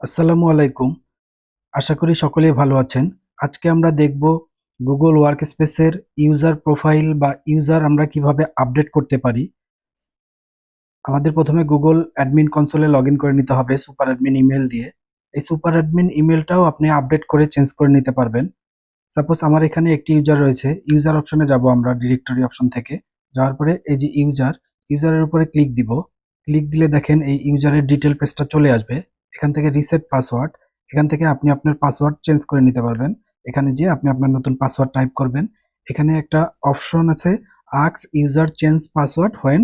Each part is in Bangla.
আসসালামু আলাইকুম। আশা করি সকলেই ভালো আছেন। আজকে আমরা দেখব গুগল ওয়ার্ক স্পেসের ইউজার প্রোফাইল বা ইউজার আমরা কীভাবে আপডেট করতে পারি। আমাদের প্রথমে গুগল অ্যাডমিন কনসোলে লগ করে নিতে হবে সুপার অ্যাডমিন ইমেল দিয়ে। এই সুপার অ্যাডমিন ইমেলটাও আপনি আপডেট করে চেঞ্জ করে নিতে পারবেন। সাপোজ আমার এখানে একটি ইউজার রয়েছে ইউজার অপশনে যাব আমরা ডিরেক্টরি অপশন থেকে। যাওয়ার পরে এই যে ইউজার ইউজারের উপরে ক্লিক দিব। ক্লিক দিলে দেখেন এই ইউজারের ডিটেল পেজটা চলে আসবে। এখান থেকে রিসেট পাসওয়ার্ড এখান থেকে আপনি আপনার পাসওয়ার্ড চেঞ্জ করে নিতে পারবেন। এখানে যে আপনি আপনার নতুন পাসওয়ার্ড টাইপ করবেন। এখানে একটা অপশন আছে asks user change password when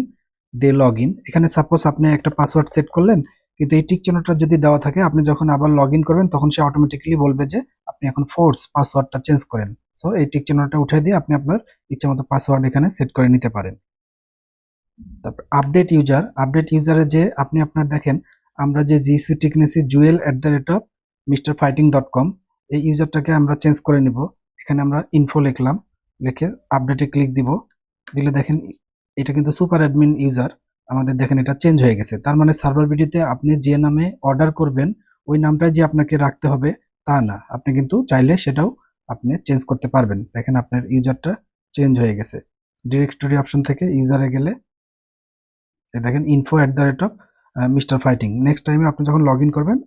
they log in এখানে সাপোজ আপনি একটা পাসওয়ার্ড সেট করলেন, কিন্তু এই টিক চিহ্নটা যদি দেওয়া থাকে, আপনি যখন আবার লগ করবেন, তখন সে অটোমেটিক্যালি বলবে যে, আপনি এখন ফোর্স পাসওয়ার্ডটা চেঞ্জ করেন। সো এই টিক চিহ্নটা উঠে দিয়ে আপনি আপনার ইচ্ছে মতো পাসওয়ার্ড এখানে সেট করে নিতে পারেন। তারপর আপডেট ইউজার আপডেট ইউজারে যে আপনি আপনার দেখেন আমরা যে জি জিসি টিকনেসি jewel at the rate of mister fighting dot com এই ইউজারটাকে আমরা চেঞ্জ করে নিব। এখানে আমরা ইনফো লিখলাম, লিখে আপডেটে ক্লিক দিব। দিলে দেখেন, এটা কিন্তু সুপার অ্যাডমিন ইউজার আমাদের দেখেন এটা চেঞ্জ হয়ে গেছে। তার মানে সার্ভার ভিডিওতে আপনি যে নামে অর্ডার করবেন, ওই নামটাই যে আপনাকে রাখতে হবে, তা না। আপনি কিন্তু চাইলে সেটাও আপনি চেঞ্জ করতে পারবেন। দেখেন আপনার ইউজারটা চেঞ্জ হয়ে গেছে। ডিরেক্টরি অপশন থেকে ইউজারে গেলে দেখেন info at the rate of mister fighting next টাইমে আপনি যখন লগ করবেন,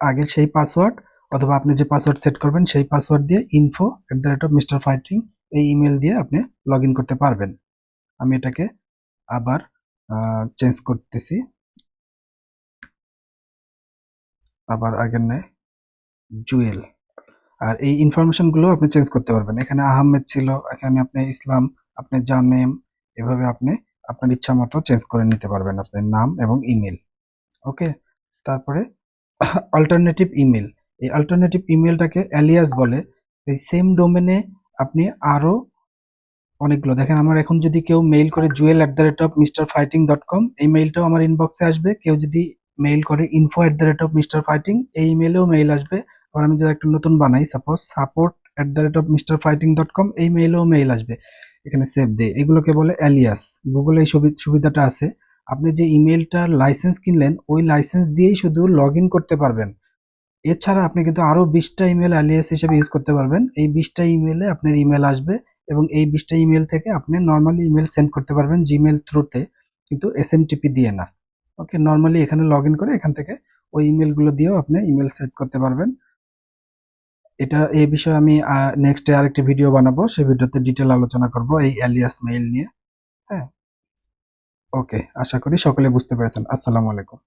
আগে সেই পাসওয়ার্ড অথবা আপনি যে পাসওয়ার্ড সেট করবেন, সেই পাসওয়ার্ড দিয়ে info at the rate of mister fighting এই ইমেল দিয়ে আপনি লগ করতে পারবেন। আমি এটাকে আবার চেঞ্জ করতেছি। আবার আগের নেয় জুয়েল আর এই ইনফরমেশনগুলো আপনি চেঞ্জ করতে পারবেন। এখানে আহমেদ ছিল, এখানে আপনি ইসলাম, আপনি জানেম, এভাবে আপনি আপনার ইচ্ছা মতো চেঞ্জ করে নিতে পারবেন। আপনার নাম এবং ইমেল ওকে? তারপরে অল্টারনেটিভ ইমেল এই অল্টারনেটিভ ইমেলটাকে অ্যালিয়াস বলে। এই সেম ডোমেনে আপনি আরও অনেকগুলো। দেখেন, আমার এখন যদি কেউ মেইল করে jewel at the rate of mister fighting dot com এই মেইলটাও আমার ইনবক্সে আসবে। কেউ যদি মেইল করে info at the rate of mister fighting এই ইমেলেও মেইল আসবে। আবার আমি যদি একটা নতুন বানাই suppose support at the rate of mister fighting dot com এই মেইলেও মেইল আসবে। এখানে সেভ দে। এগুলোকে বলে অ্যালিয়াস গুগলে এই সুবিধাটা আছে। আপনি যে ইমেলটার লাইসেন্স কিনলেন, ওই লাইসেন্স দিয়েই শুধু লগ করতে পারবেন। এছাড়া আপনি কিন্তু আরও বিশটা ইমেল অ্যালিয়াস হিসেবে ইউজ করতে পারবেন। এই বিশটা ইমেলে আপনার ইমেল আসবে এবং এই বিশটা ইমেল থেকে আপনি নর্মালি ইমেল সেন্ড করতে পারবেন জিমেল থ্রুতে কিন্তু এস দিয়ে না। ওকে নর্মালি এখানে লগ করে এখান থেকে ওই ইমেলগুলো দিয়েও আপনি ইমেল সেট করতে পারবেন। এটা এই বিষয়ে আমি নেক্সটে আরেকটি ভিডিও বানাবো। সেই ভিডিওতে ডিটেল আলোচনা করব এই অ্যালিয়াস মেইল নিয়ে। হ্যাঁ। ওকে আশা করি সকলে বুঝতে পেরেছেন। আসসালামু আলাইকুম।